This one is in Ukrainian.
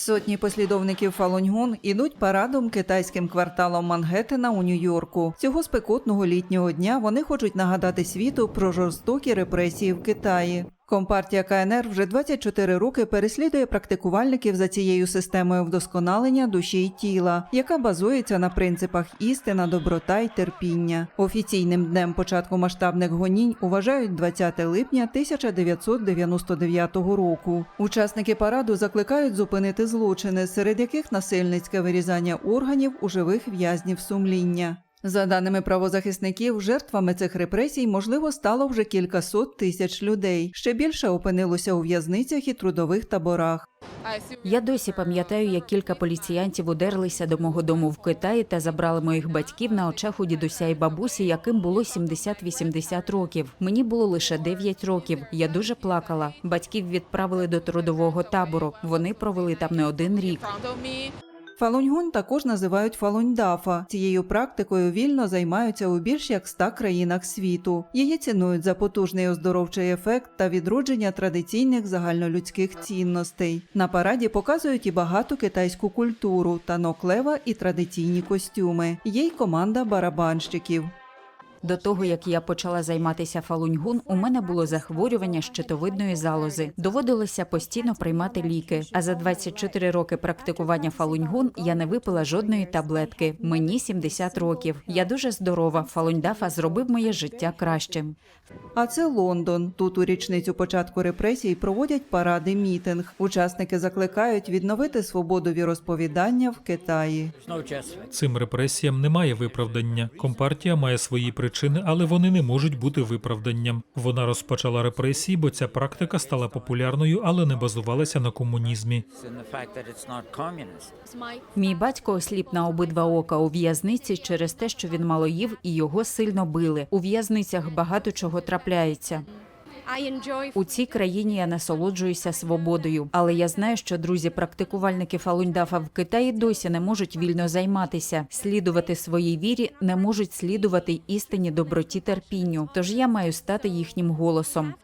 Сотні послідовників Фалуньгун ідуть парадом китайським кварталом Мангеттена у Нью-Йорку. Цього спекотного літнього дня вони хочуть нагадати світу про жорстокі репресії в Китаї. Компартія КНР вже 24 роки переслідує практикувальників за цією системою вдосконалення душі й тіла, яка базується на принципах істина, доброта й терпіння. Офіційним днем початку масштабних гонінь вважають 20 липня 1999 року. Учасники параду закликають зупинити злочини, серед яких насильницьке вирізання органів у живих в'язнів сумління. За даними правозахисників, жертвами цих репресій можливо стало вже кількасот тисяч людей. Ще більше опинилося у в'язницях і трудових таборах. Я досі пам'ятаю, як кілька поліціянтів удерлися до мого дому в Китаї та забрали моїх батьків на очах у дідуся і бабусі, яким було 70-80 років. Мені було лише 9 років. Я дуже плакала. Батьків відправили до трудового табору. Вони провели там не один рік. Фалуньгун також називають фалуньдафа. Цією практикою вільно займаються у більш як 100 країнах світу. Її цінують за потужний оздоровчий ефект та відродження традиційних загальнолюдських цінностей. На параді показують і багату китайську культуру, танок лева і традиційні костюми. Є й команда барабанщиків. До того як я почала займатися фалуньгун, у мене було захворювання щитовидної залози. Доводилося постійно приймати ліки. А за 24 роки практикування фалуньгун я не випила жодної таблетки. Мені 70 років. Я дуже здорова. Фалуньдафа зробив моє життя кращим. А це Лондон. Тут у річницю початку репресій проводять паради мітинг. Учасники закликають відновити свободу віросповідання в Китаї. Цим репресіям немає виправдання. Компартія має свої причини, але вони не можуть бути виправданням. Вона розпочала репресії, бо ця практика стала популярною, але не базувалася на комунізмі. Мій батько осліп на обидва ока у в'язниці через те, що він мало їв і його сильно били. У в'язницях багато чого трапляється. У цій країні я насолоджуюся свободою, але я знаю, що друзі-практикувальники Фалуньдафа в Китаї досі не можуть вільно займатися, слідувати своїй вірі, не можуть слідувати істині доброті терпінню. Тож я маю стати їхнім голосом.